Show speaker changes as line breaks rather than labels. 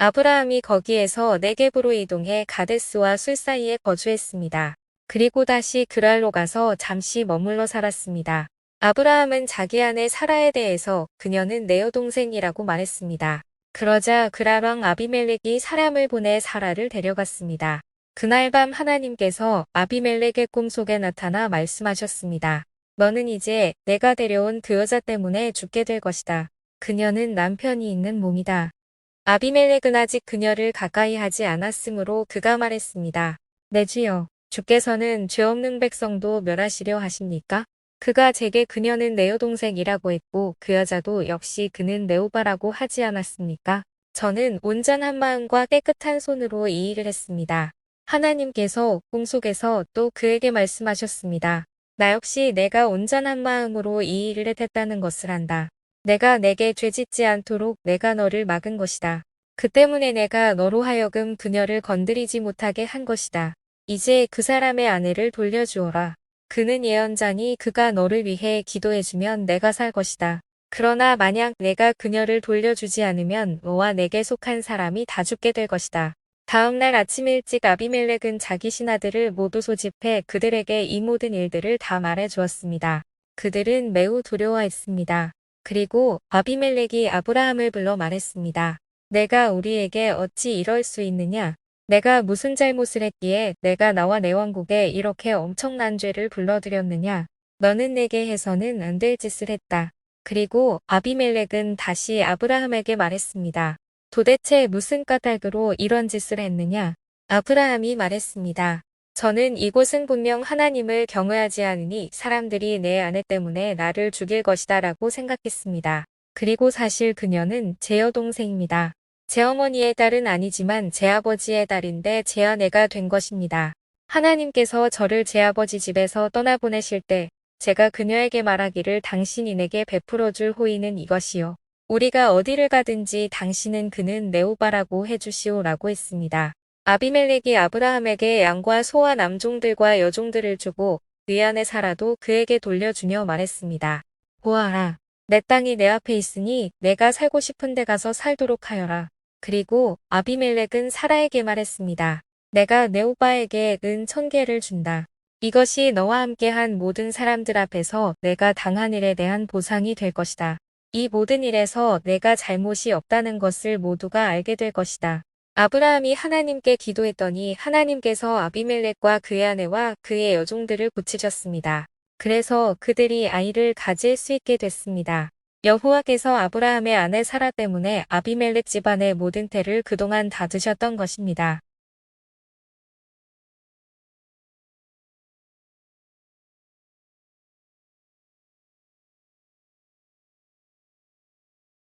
아브라함이 거기에서 네겝으로 이동해 가데스와 술 사이에 거주했습니다. 그리고 다시 그랄로 가서 잠시 머물러 살았습니다. 아브라함은 자기 아내 사라에 대해서 그녀는 내 여동생이라고 말했습니다. 그러자 그랄 왕 아비멜렉이 사람을 보내 사라를 데려갔습니다. 그날 밤 하나님께서 아비멜렉의 꿈속에 나타나 말씀하셨습니다. 너는 이제 내가 데려온 그 여자 때문에 죽게 될 것이다. 그녀는 남편이 있는 몸이다. 아비멜렉은 아직 그녀를 가까이 하지 않았으므로 그가 말했습니다. 내 주여, 주께서는 죄 없는 백성도 멸하시려 하십니까? 그가 제게 그녀는 내 여동생이라고 했고 그 여자도 역시 그는 내 오바라고 하지 않았습니까? 저는 온전한 마음과 깨끗한 손으로 이 일을 했습니다. 하나님께서 꿈속에서 또 그에게 말씀하셨습니다. 나 역시 내가 온전한 마음으로 이 일을 했다는 것을 안다. 내가 내게 죄짓지 않도록 내가 너를 막은 것이다. 그 때문에 내가 너로 하여금 그녀를 건드리지 못하게 한 것이다. 이제 그 사람의 아내를 돌려주어라. 그는 예언자니 그가 너를 위해 기도해주면 내가 살 것이다. 그러나 만약 내가 그녀를 돌려주지 않으면 너와 내게 속한 사람이 다 죽게 될 것이다. 다음 날 아침 일찍 아비멜렉은 자기 신하들을 모두 소집해 그들에게 이 모든 일들을 다 말해 주었습니다. 그들은 매우 두려워했습니다. 그리고 아비멜렉이 아브라함을 불러 말했습니다. 내가 우리에게 어찌 이럴 수 있느냐? 내가 무슨 잘못을 했기에 내가 나와 내 왕국에 이렇게 엄청난 죄를 불러들였느냐? 너는 내게 해서는 안 될 짓을 했다. 그리고 아비멜렉은 다시 아브라함에게 말했습니다. 도대체 무슨 까닭으로 이런 짓을 했느냐? 아브라함이 말했습니다. 저는 이곳은 분명 하나님을 경외하지 않으니 사람들이 내 아내 때문에 나를 죽일 것이다 라고 생각했습니다. 그리고 사실 그녀는 제 여동생입니다. 제 어머니의 딸은 아니지만 제 아버지의 딸인데 제 아내가 된 것입니다. 하나님께서 저를 제 아버지 집에서 떠나보내실 때 제가 그녀에게 말하기를 당신이 내게 베풀어 줄 호의는 이것이요. 우리가 어디를 가든지 당신은 그는 네오바라고 해주시오라고 했습니다. 아비멜렉이 아브라함에게 양과 소와 남종들과 여종들을 주고 그 안에 살아도 그에게 돌려주며 말했습니다. 보아라. 내 땅이 내 앞에 있으니 내가 살고 싶은 데 가서 살도록 하여라. 그리고 아비멜렉은 사라에게 말했습니다. 내가 내 오빠에게 은 천 개를 준다. 이것이 너와 함께한 모든 사람들 앞에서 내가 당한 일에 대한 보상이 될 것이다. 이 모든 일에서 내가 잘못이 없다는 것을 모두가 알게 될 것이다. 아브라함이 하나님께 기도했더니 하나님께서 아비멜렉과 그의 아내와 그의 여종들을 고치셨습니다. 그래서 그들이 아이를 가질 수 있게 됐습니다. 여호와께서 아브라함의 아내 사라 때문에 아비멜렉 집안의 모든 태를 그동안 다 드셨던 것입니다.